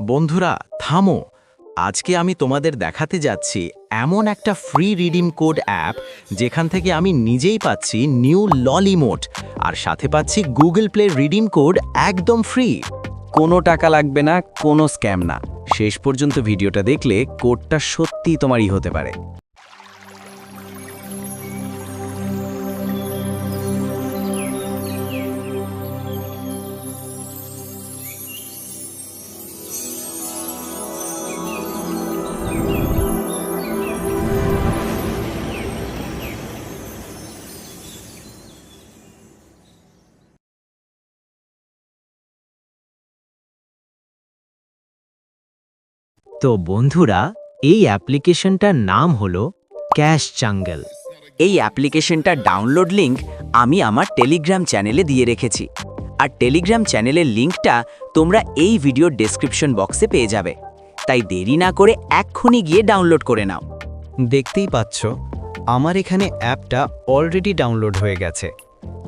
বন্ধুরা, থামো। আজকে আমি তোমাদের দেখাতে যাচ্ছি এমন একটা ফ্রি রিডিম কোড অ্যাপ যেখান থেকে আমি নিজেই পাচ্ছি নিউ ললিমোট আর সাথে পাচ্ছি গুগল প্লে রিডিম কোড একদম ফ্রি কোনো টাকা লাগবে না, কোনো স্ক্যাম না। শেষ পর্যন্ত ভিডিওটা দেখলে কোডটা সত্যি তোমারই হতে পারে। তো বন্ধুরা, এই অ্যাপ্লিকেশনটার নাম হলো ক্যাশ জাঙ্গল এই অ্যাপ্লিকেশনটার ডাউনলোড লিঙ্ক আমি আমার টেলিগ্রাম চ্যানেলে দিয়ে রেখেছি। আর টেলিগ্রাম চ্যানেলের লিঙ্কটা তোমরা এই ভিডিওর ডেসক্রিপশন বক্সে পেয়ে যাবে। তাই দেরি না করে এক্ষুনি গিয়ে ডাউনলোড করে নাও। দেখতেই পাচ্ছ, আমার এখানে অ্যাপটা অলরেডি ডাউনলোড হয়ে গেছে।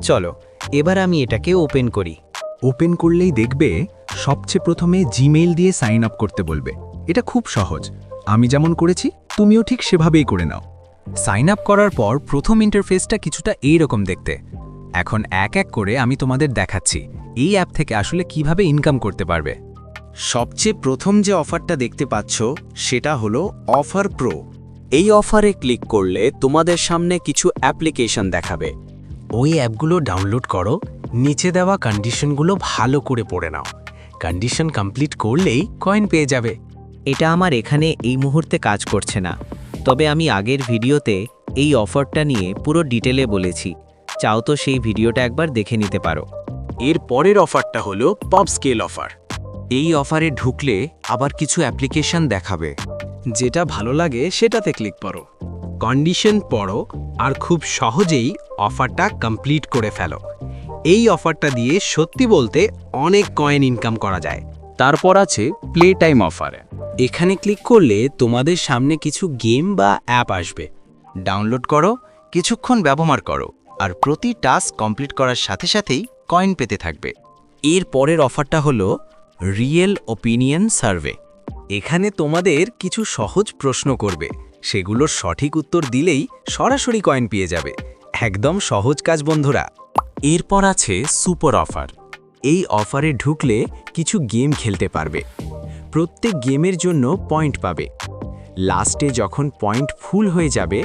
চলো, এবার আমি এটাকে ওপেন করি। ওপেন করলেই দেখবে সবচেয়ে প্রথমে জিমেইল দিয়ে সাইন আপ করতে বলবে। এটা খুব সহজ। আমি যেমন করেছি, তুমিও ঠিক সেভাবেই করে নাও। সাইন আপ করার পর প্রথম ইন্টারফেসটা কিছুটা এই রকম দেখতে। এখন এক এক করে আমি তোমাদের দেখাচ্ছি, এই অ্যাপ থেকে আসলে কীভাবে ইনকাম করতে পারবে। সবচেয়ে প্রথম যে অফারটা দেখতে পাচ্ছ, সেটা হলো অফার প্রো। এই অফারে ক্লিক করলে তোমাদের সামনে কিছু অ্যাপ্লিকেশন দেখাবে। ওই অ্যাপগুলো ডাউনলোড করো, নিচে দেওয়া কন্ডিশনগুলো ভালো করে পড়ে নাও। কন্ডিশন কমপ্লিট করলেই কয়েন পেয়ে যাবে। এটা আমার এখানে এই মুহূর্তে কাজ করছে না। তবে আমি আগের ভিডিওতে এই অফারটা নিয়ে পুরো ডিটেলে বলেছি। চাও তো সেই ভিডিওটা একবার দেখে নিতে পারো। এর পরের অফারটা হলো পপ স্কেল অফার। এই অফারে ঢুকলে আবার কিছু অ্যাপ্লিকেশন দেখাবে। যেটা ভালো লাগে সেটাতে ক্লিক করো। কন্ডিশন পড়ো আর খুব সহজেই অফারটা কমপ্লিট করে ফেলো। এই অফারটা দিয়ে সত্যি বলতে অনেক কয়েন ইনকাম করা যায়। তারপর আছে প্লে টাইম অফার। এখানে ক্লিক করলে তোমাদের সামনে কিছু গেম বা অ্যাপ আসবে। ডাউনলোড করো, কিছুক্ষণ ব্যবহার করো, আর প্রতি টাস্ক কমপ্লিট করার সাথে সাথেই কয়েন পেতে থাকবে। এর পরের অফারটা হলো রিয়েল ওপিনিয়ন সার্ভে। এখানে তোমাদের কিছু সহজ প্রশ্ন করবে। সেগুলোর সঠিক উত্তর দিলেই সরাসরি কয়েন পেয়ে যাবে। একদম সহজ কাজ, বন্ধুরা। এরপর আছে সুপার অফার। এই অফারে ঢুকলে কিছু গেম খেলতে পারবে। প্রত্যেক গেমের জন্য পয়েন্ট পাবে। লাস্টে যখন পয়েন্ট ফুল হয়ে যাবে,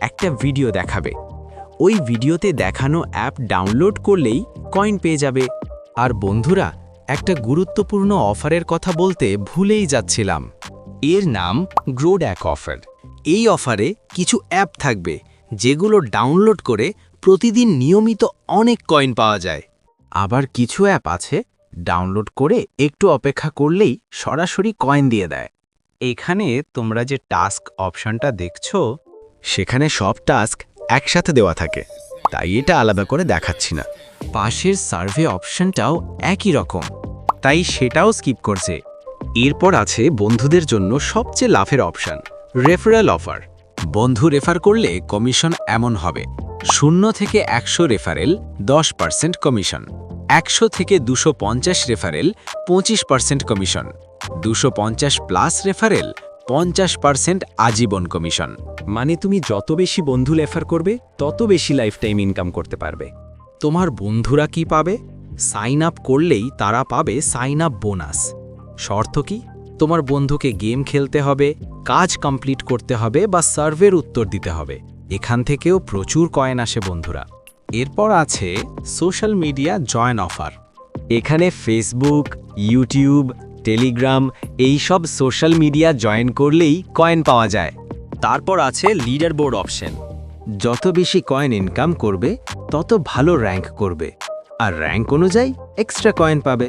একটা ভিডিও দেখাবে। ওই ভিডিওতে দেখানো অ্যাপ ডাউনলোড করলেই কয়েন পেয়ে যাবে। আর বন্ধুরা, একটা গুরুত্বপূর্ণ অফারের কথা বলতে ভুলেই যাচ্ছিলাম। এর নাম গ্রোড্যাক অফার। এই অফারে কিছু অ্যাপ থাকবে, যেগুলো ডাউনলোড করে প্রতিদিন নিয়মিত অনেক কয়েন পাওয়া যায়। আবার কিছু অ্যাপ আছে ডাউনলোড করে একটু অপেক্ষা করলেই সরাসরি কয়েন দিয়ে দেয়। এখানে তোমরা যে টাস্ক অপশনটা দেখছ, সেখানে সব টাস্ক একসাথে দেওয়া থাকে। তাই এটা আলাদা করে দেখাচ্ছি না। পাশের সার্ভে অপশনটাও একই রকম। তাই সেটাও স্কিপ করছে। এরপর আছে বন্ধুদের জন্য সবচেয়ে লাভের অপশন রেফারেল অফার বন্ধু রেফার করলে কমিশন এমন হবে। শূন্য থেকে একশো রেফারেল দশ পার্সেন্ট কমিশন একশো থেকে দুশো পঞ্চাশ রেফারেল পঁচিশ পার্সেন্ট কমিশন। দুশো পঞ্চাশ প্লাস রেফারেল পঞ্চাশ পার্সেন্ট আজীবন কমিশন। মানে তুমি যত বেশি বন্ধু রেফার করবে, তত বেশি লাইফ টাইম ইনকাম করতে পারবে। তোমার বন্ধুরা কি পাবে? সাইন আপ করলেই তারা পাবে সাইন আপ বোনাস শর্ত কি? তোমার বন্ধুকে গেম খেলতে হবে, কাজ কমপ্লিট করতে হবে বা সার্ভের উত্তর দিতে হবে। এখান থেকেও প্রচুর কয়েন আসে বন্ধুরা। এরপর আছে সোশ্যাল মিডিয়া জয়েন অফার। এখানে ফেসবুক ইউটিউব টেলিগ্রাম এই সব সোশ্যাল মিডিয়া জয়েন করলেই কয়েন পাওয়া যায়। তারপর আছে লিডার বোর্ড অপশন। যত বেশি কয়েন ইনকাম করবে, তত ভালো র্যাঙ্ক করবে। আর র্যাঙ্ক অনুযায়ী এক্সট্রা কয়েন পাবে।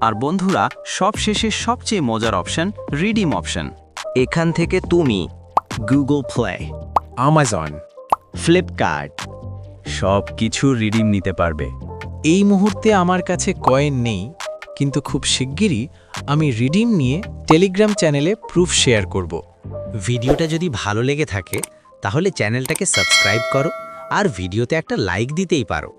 আর বন্ধুরা, সবশেষে সবচেয়ে মজার অপশন রিডিম অপশন এখান থেকে তুমি গুগল প্লে আমাজন ফ্লিপকার্ট সব কিছু রিডিম নিতে পারবে। এই মুহূর্তে আমার কাছে কয়েন নেই, কিন্তু খুব শিগগিরই আমি রিডিম নিয়ে টেলিগ্রাম চ্যানেলে প্রুফ শেয়ার করব। ভিডিওটা যদি ভালো লেগে থাকে, তাহলে চ্যানেলটাকে সাবস্ক্রাইব করো আর ভিডিওতে একটা লাইক দিতেই পারো।